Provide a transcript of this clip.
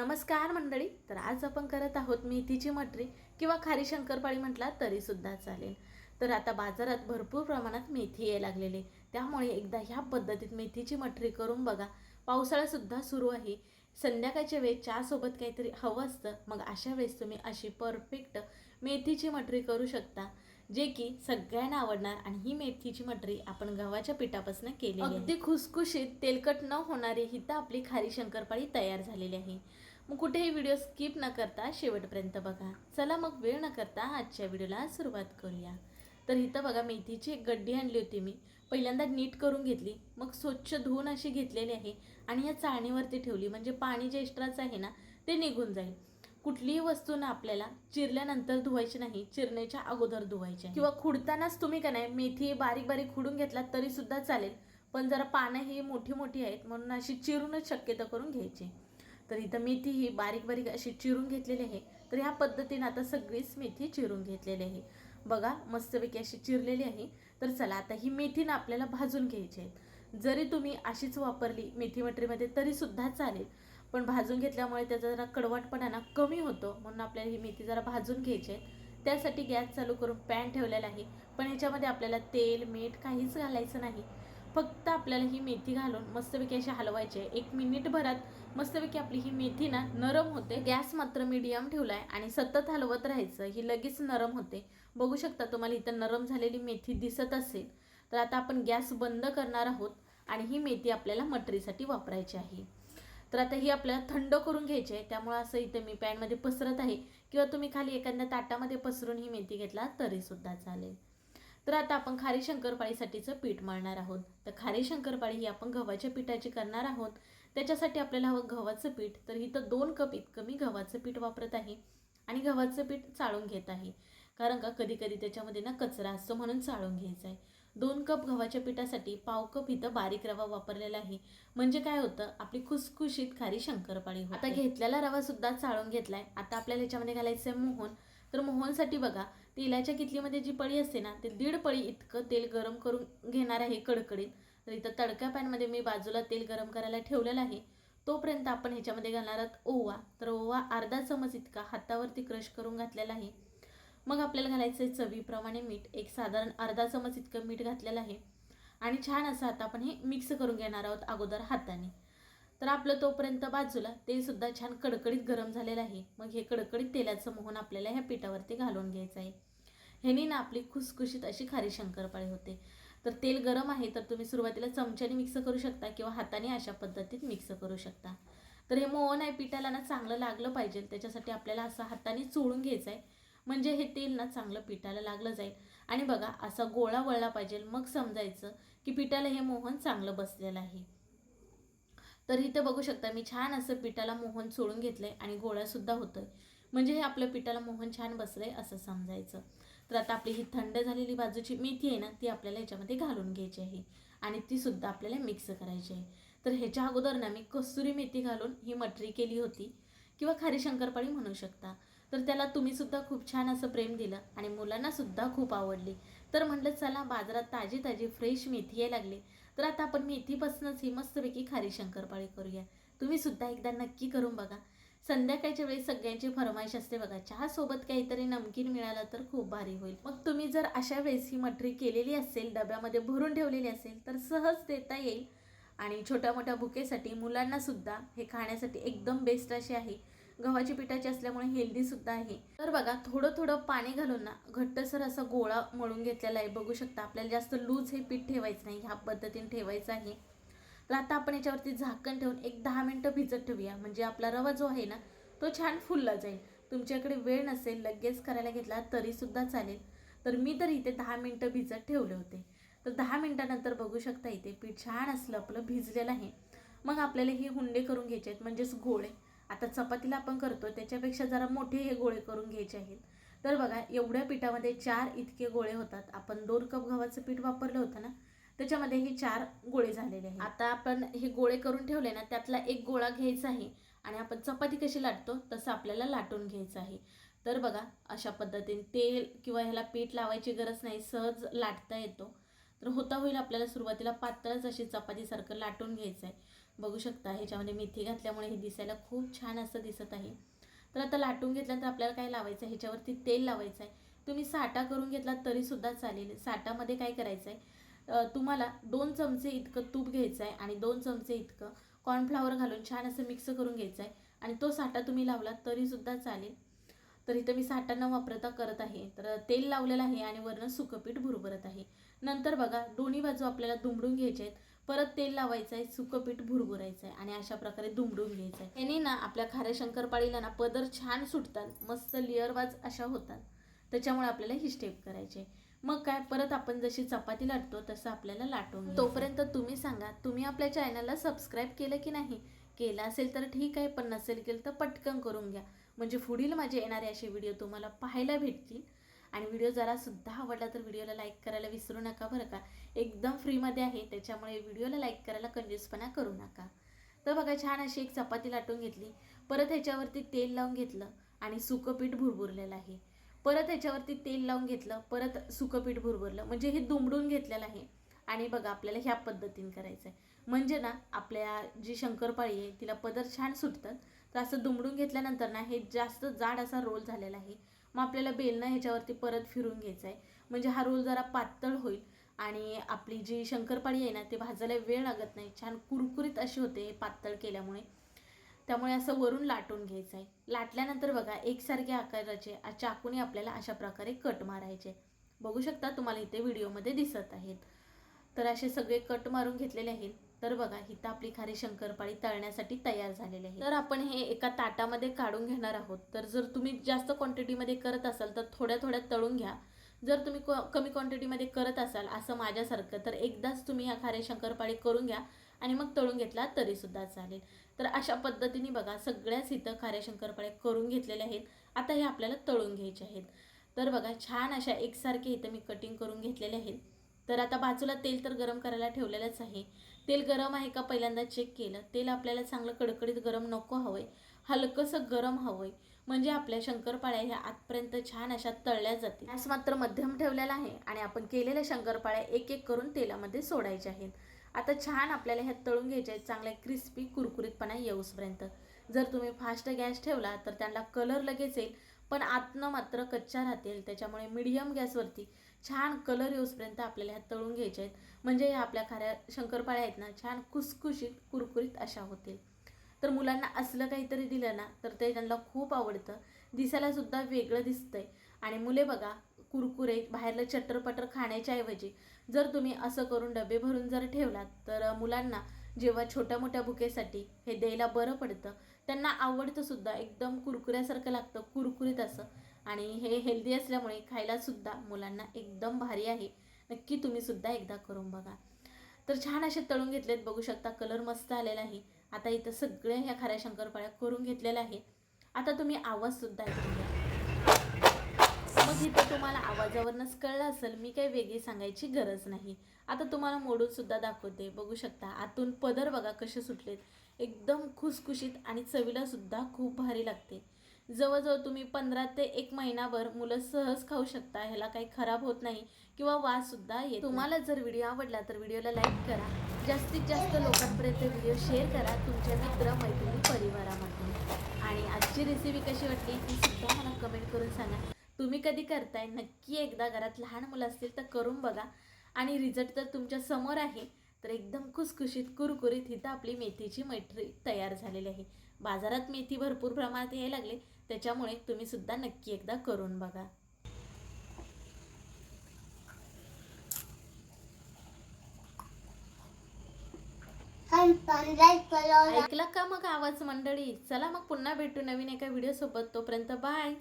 नमस्कार मंडळी. तर आज आपण करत आहोत मेथीची मटरी किंवा खारी शंकरपाळी म्हटला तरीसुद्धा चालेल. तर आता बाजारात भरपूर प्रमाणात मेथी यायला लागलेली. त्यामुळे एकदा ह्या पद्धतीत मेथीची मटरी करून बघा. पावसाळासुद्धा सुरू आहे. संध्याकाळच्या वेळेस चहासोबत काहीतरी हवं असतं मग अशा वेळेस तुम्ही अशी परफेक्ट मेथीची मटरी करू शकता जे की सगळ्यांना आवडणार आणि ही मेथीची मटरी आपण गव्हाच्या पिठापासून केली अगदी खुसखुशीत तेलकट न होणारी ही तर आपली खारी शंकरपाळी तयार झालेली आहे. मग कुठेही व्हिडिओ स्किप न करता शेवटपर्यंत बघा. चला मग वेळ न करता आजच्या व्हिडिओला सुरुवात करूया. तर इथं बघा मेथीची एक गड्डी आणली होती मी. पहिल्यांदा नीट करून घेतली. मग स्वच्छ धुवून अशी घेतलेली आहे आणि या चाळणीवरती ठेवली. म्हणजे पाणी जे एक्स्ट्राचं आहे ना ते निघून जाईल. कुठलीही वस्तू ना आपल्याला चिरल्यानंतर धुवायची नाही. चिरण्याच्या अगोदर धुवायची आहे. किंवा खुडतानाच तुम्ही का नाही मेथी बारीक बारीक खुडून घेतलात तरी सुद्धा चालेल. पण जरा पानं ही मोठी मोठी आहेत म्हणून अशी चिरूनच शक्यता करून घ्यायची. तर इथं मेथी ही बारीक बारीक अशी चिरून घेतलेली आहे. तर ह्या पद्धतीने आता सगळीच मेथी चिरून घेतलेली आहे. बघा मस्तपैकी अशी चिरलेली आहे. तर चला आता ही मेथीनं आपल्याला भाजून घ्यायची आहे. जरी तुम्ही अशीच वापरली मेथी मटरीमध्ये तरी सुद्धा चालेल. पण भाजून घेतल्यामुळे त्याचा जरा कडवटपणा ना कमी होतो. म्हणून आपल्याला ही मेथी जरा भाजून घ्यायची आहे. त्यासाठी गॅस चालू करून पॅन ठेवलेला आहे. पण ह्याच्यामध्ये आपल्याला तेल मीठ काहीच घालायचं नाही. फक्त आपल्याला ही मेथी घालून मस्तपैकी अशी हलवायची आहे. एक मिनिटभरात मस्तपैकी आपली ही मेथी ना नरम होते. गॅस मात्र मीडियम ठेवलाय आणि सतत हलवत राहायचं. ही लगेच नरम होते. बघू शकता तुम्हाला इथं नरम झालेली मेथी दिसत असेल. तर आता आपण गॅस बंद करणार आहोत आणि ही मेथी आपल्याला मटरीसाठी वापरायची आहे. तर आता ही आपल्याला थंड करून घ्यायची आहे. त्यामुळे असं इथं मी पॅनमध्ये पसरत आहे. किंवा तुम्ही खाली एखाद्या ताटामध्ये पसरून ही मेथी घेतला तरीसुद्धा चालेल. तर आता आपण खारी शंकरपाळीसाठीचं पीठ मळणार आहोत. तर खारी शंकरपाळी ही आपण गव्हाच्या पिठाची करणार आहोत. त्याच्यासाठी आपल्याला हवं गव्हाचं पीठ. तर इथं दोन कप इतकं मी गव्हाचं पीठ वापरत आहे आणि गव्हाचं पीठ चाळून घेत आहे. कारण का कधी कधी त्याच्यामध्ये ना कचरा असतो म्हणून चाळून घ्यायचा आहे. दोन कप गव्हाच्या पिठासाठी पाव कप इथं बारीक रवा वापरलेला आहे. म्हणजे काय होतं आपली खुसखुशीत खारी शंकरपाळी आता घेतलेला रवा सुद्धा चाळून घेतलाय. आता आपल्याला याच्यामध्ये घालायचं आहे मोहन. तर मोहनसाठी बघा तेलाच्या कितलीमध्ये जी पळी असते ना ते दीड पळी इतकं तेल गरम करून घेणार आहे कडकडीत. तर इथं तडक्या पॅनमध्ये मी बाजूला तेल गरम करायला ठेवलेलं आहे. तोपर्यंत आपण ह्याच्यामध्ये घालणार आहोत ओवा. तर ओवा अर्धा चमच इतका हातावरती क्रश करून घातलेला आहे. मग आपल्याला घालायचं आहे चवीप्रमाणे मीठ. एक साधारण अर्धा चमच इतकं मीठ घातलेलं आहे. आणि छान असं आता आपण हे मिक्स करून घेणार आहोत अगोदर हाताने. तर आपलं तोपर्यंत बाजूला ते सुद्धा छान कडकडीत गरम झालेलं आहे. मग हे कडकडीत तेलाचं मोहन आपल्याला ह्या पिठावरती घालून घ्यायचं आहे. ह्यानी ना आपली खुसखुशीत अशी खारी शंकरपाळी होते. तर तेल गरम आहे तर तुम्ही सुरुवातीला चमच्याने मिक्स करू शकता किंवा हाताने अशा पद्धतीत मिक्स करू शकता. तर हे मोहन आहे पिठाला ना चांगलं लागलं पाहिजे. त्याच्यासाठी आपल्याला असं हाताने चोळून घ्यायचं आहे म्हणजे हे तेल ना चांगलं पिठाला लागलं जाईल. आणि बघा असा गोळा वळला पाहिजे. मग समजायचं की पिठाला हे मोहन चांगलं बसलेलं आहे. तर इथं बघू शकता मी छान असं पिठाला मोहन सोडून घेतलं आहे आणि गोळासुद्धा आहे म्हणजे हे आपल्या पिठाला मोहन छान बसलं आहे असं समजायचं. तर आता आपली ही थंड झालेली बाजूची मेथी आहे ना ती आपल्याला ह्याच्यामध्ये घालून घ्यायची आहे. आणि ती सुद्धा आपल्याला मिक्स करायची आहे. तर ह्याच्या अगोदर ना मी कस्तुरी मेथी घालून ही मटरी केली होती. किंवा खारी शंकरपाळी म्हणू शकता. तर त्याला तुम्ही सुद्धा खूप छान असं प्रेम दिलं आणि मुलांनासुद्धा खूप आवडली. तर म्हटलं चला बाजारात ताजी ताजी फ्रेश मेथी यायला लागली. तर आता आपण मेथीपासूनच ही मस्तपैकी खारी शंकरपाळी करूया. तुम्ही सुद्धा एकदा नक्की करून बघा. संध्याकाळच्या वेळेस सगळ्यांची फरमाईश असते बघा. चहासोबत काहीतरी नमकीन मिळालं तर खूप भारी होईल. मग तुम्ही जर अशा वेळेस ही मटरी केलेली असेल डब्यामध्ये भरून ठेवलेली असेल तर सहज देता येईल. आणि छोट्या मोठ्या भुकेसाठी मुलांना सुद्धा हे खाण्यासाठी एकदम बेस्ट असे आहे. गव्हाची पिठाची असल्यामुळे हेल्दी सुद्धा आहे. तर बघा थोडं थोडं पाणी घालून ना घट्टसर असा गोळा मळून घेतलेला आहे. बघू शकता आपल्याला जास्त लूज हे पीठ ठेवायचं नाही ह्या पद्धतीने ठेवायचं आहे. तर आता आपण याच्यावरती झाकण ठेवून एक दहा मिनटं भिजत ठेवूया. म्हणजे आपला रवा जो आहे ना तो छान फुलला जाईल. तुमच्याकडे वेळ नसेल लगेच करायला घेतला तरीसुद्धा चालेल. तर मी तर इथे दहा मिनटं भिजत ठेवले होते. तर दहा मिनटानंतर बघू शकता इथे पीठ छान असलं आपलं भिजलेलं आहे. मग आपल्याला हे हुंडे करून घ्यायचे आहेत म्हणजेच गोळे. आता चपातीला आपण करतो त्याच्यापेक्षा जरा मोठे हे गोळे करून घ्यायचे आहेत. तर बघा एवढ्या पिठामध्ये चार इतके गोळे होतात. आपण दोन कप गव्हाचं पीठ वापरलं होतं ना त्याच्यामध्ये हे चार गोळे झालेले आहेत. आता आपण हे गोळे करून ठेवले ना त्यातला एक गोळा घ्यायचा आहे आणि आपण चपाती कशी लाटतो तसं आपल्याला लाटून घ्यायचं आहे. तर बघा अशा पद्धतीने तेल किंवा ह्याला पीठ लावायची गरज नाही सहज लाटता येतो. तर होता होईल आपल्याला सुरुवातीला पातळच अशी चपातीसारखं लाटून घ्यायचं आहे बघू शकता ह्याच्यामध्ये मेथी घातल्यामुळे हे दिसायला खूप छान असं दिसत आहे. तर आता लाटून घेतल्यानंतर आपल्याला काय लावायचं आहे ह्याच्यावरती तेल लावायचं आहे तुम्ही साठा करून घेतला तरीसुद्धा चालेल. साठामध्ये काय करायचं आहे तुम्हाला दोन चमचे इतकं तूप घ्यायचं आहे आणि दोन चमचे इतकं कॉर्नफ्लावर घालून छान असं मिक्स करून घ्यायचं आहे आणि तो साठा तुम्ही लावला तरीसुद्धा चालेल. तर इथं मी साठा न वापरता करत आहे. तर तेल लावलेलं आहे आणि वरनं सुकंपीठ भुरभरत आहे. नंतर बघा दोन्ही बाजू आपल्याला दुमडून घ्यायचे आहेत. परत तेल लावायचं आहे सुकं पीठ भुरभुरायचं आहे आणि अशा प्रकारे दुमडून घ्यायचं आहे. याने ना आपल्या खाऱ्या शंकरपाळीला ना पदर छान सुटतात मस्त लेअरवाज अशा होतात. त्याच्यामुळे आपल्याला ही स्टेप करायची मग काय परत आपण जशी चपाती लाटतो तसं आपल्याला लाटून तोपर्यंत तुम्ही सांगा तुम्ही आपल्या चॅनलला सबस्क्राईब केलं की नाही? केलं असेल तर ठीक आहे पण नसेल केलं तर पटकन करून घ्या. म्हणजे पुढील माझे येणारे असे व्हिडिओ तुम्हाला पाहायला भेटतील. आणि व्हिडिओ जरासुद्धा आवडला तर व्हिडिओला लाईक करायला विसरू नका बरं का. एकदम फ्रीमध्ये आहे त्याच्यामुळे व्हिडिओला लाईक करायला कंजूसपणा करू नका. तर बघा छान अशी एक चपाती लाटून घेतली. परत ह्याच्यावरती तेल लावून घेतलं आणि सुकं पीठ भुरभुरलेलं आहे. परत ह्याच्यावरती तेल लावून घेतलं परत सुकं पीठ भुरभुरलं. म्हणजे हे दुमडून घेतलेलं आहे. आणि बघा आपल्याला ह्या पद्धतीने करायचं आहे. म्हणजे ना आपल्या जी शंकरपाळी आहे तिला पदर छान सुटतात. तर असं दुमडून घेतल्यानंतर ना हे जास्त जाड असा रोल झालेला आहे. मग आपल्याला बेलनं ह्याच्यावरती परत फिरून घ्यायचं आहे म्हणजे हा रोल जरा पातळ होईल आणि आपली जी शंकरपाळी आहे ना ते भाजायला वेळ लागत नाही. छान कुरकुरीत अशी होते हे पातळ केल्यामुळे. त्यामुळे असं वरून लाटून घ्यायचं आहे लाटल्यानंतर बघा एकसारख्या आकाराचे चाकूने आपल्याला अशा प्रकारे कट मारायचे. बघू शकता तुम्हाला इथे व्हिडिओमध्ये दिसत आहेत. तर असे सगळे कट मारून घेतलेले आहेत. तर बघा इथं आपली खारी शंकरपाळी तळण्यासाठी तयार झालेली आहे. तर आपण हे एका ताटामध्ये काढून घेणार आहोत. तर जर तुम्ही जास्त क्वांटिटीमध्ये करत असाल तर थोड्या थोड्या तळून घ्या. जर तुम्ही कमी क्वांटिटीमध्ये करत असाल असं माझ्यासारखं तर एकदाच तुम्ही ह्या खारे शंकरपाळी करून घ्या आणि मग तळून घेतला तरीसुद्धा चालेल. तर अशा पद्धतीने बघा सगळ्याच इथं खाऱ्या शंकरपाळ्या करून घेतलेल्या आहेत. आता हे आपल्याला तळून घ्यायचे आहेत. तर बघा छान अशा एकसारखे इथं मी कटिंग करून घेतलेले आहेत. तर आता बाजूला तेल तर गरम करायला ठेवलेलंच आहे. तेल गरम आहे का पहिल्यांदा चेक केलं. तेल आपल्याला चांगलं कडकडीत गरम नको हवंय. हलकंसं गरम हवंय. म्हणजे आपल्या शंकरपाळ्या ह्या आतपर्यंत छान अशा तळल्या जातील. गॅस मात्र मध्यम ठेवलेला आहे आणि आपण केलेल्या शंकरपाळ्या एक एक करून तेलामध्ये सोडायच्या आहेत. आता छान आपल्याला ह्या तळून घ्यायच्या आहेत. चांगल्या क्रिस्पी कुरकुरीतपणा येऊसपर्यंत. जर तुम्ही फास्ट गॅस ठेवला तर त्यांना कलर लगेच येईल. पण आतनं मात्र कच्च्या राहतील. त्याच्यामुळे मीडियम गॅसवरती छान कलर येऊसपर्यंत आपल्याला ह्या तळून घ्यायच्या आहेत. म्हणजे ह्या आपल्या खाऱ्या शंकरपाळ्या आहेत ना छान खुसखुशीत कुरकुरीत अशा होतील. तर मुलांना असलं काहीतरी दिलं ना तर ते त्यांना खूप आवडतं. दिसायला सुद्धा वेगळं दिसतंय. आणि मुले बघा कुरकुरे बाहेरलं चटरपटर खाण्याच्या ऐवजी जर तुम्ही असं करून डबे भरून जर ठेवलात तर मुलांना जेव्हा छोट्या मोठ्या बुकेसाठी हे द्यायला बरं पडतं. त्यांना आवडतं सुद्धा एकदम कुरकुऱ्यासारखं लागतं कुरकुरीत असं. आणि हे हेल्दी असल्यामुळे खायला सुद्धा मुलांना एकदम भारी आहे. नक्की तुम्ही सुद्धा एकदा करून बघा. तर छान असे तळून घेतलेत बघू शकता कलर मस्त आलेला आहे. आता इथं सगळ्या ह्या खाऱ्या शंकरपाळ्या करून घेतलेल्या आहे आता तुम्ही आवाजसुद्धा ऐकून घ्या. मग इथे तुम्हाला आवाजावरनच कळलं असेल मी काही वेगळी सांगायची गरज नाही. आता तुम्हाला मोडून सुद्धा दाखवते बघू शकता. आतून पदर बघा कसे सुटलेत. एकदम खुसखुशीत आणि चवीला सुद्धा खूप भारी लागते. जवळजवळ तुम्ही पंधरा ते एक महिनाभर मुलं सहज खाऊ शकता ह्याला काही खराब होत नाही किंवा वास सुद्धा येत तुम्हाला जर व्हिडिओ आवडला तर व्हिडिओला लाईक करा. जास्तीत जास्त लोकांपर्यंत व्हिडिओ शेअर करा तुमच्या मित्र मैत्रिणी परिवारामध्ये. आणि आजची रेसिपी कशी वाटली ती सुद्धा मला कमेंट करून सांगा. तुम्ही कधी करताय? नक्की एकदा घरात लहान मुलं असतील तर करून बघा. आणि रिझल्ट तर तुमच्यासमोर आहे. तर एकदम खुसखुशीत कुरकुरीत इथं आपली मेथीची मैत्री तयार झालेली आहे. बाजारात मेथी भरपूर प्रमाणात यायला लागले. त्याच्यामुळे तुम्ही सुद्धा नक्की एकदा करून बघा. ऐकला का मग आवाज मंडळी? चला मग पुन्हा भेटू नवीन एका व्हिडिओ सोबत. तोपर्यंत बाय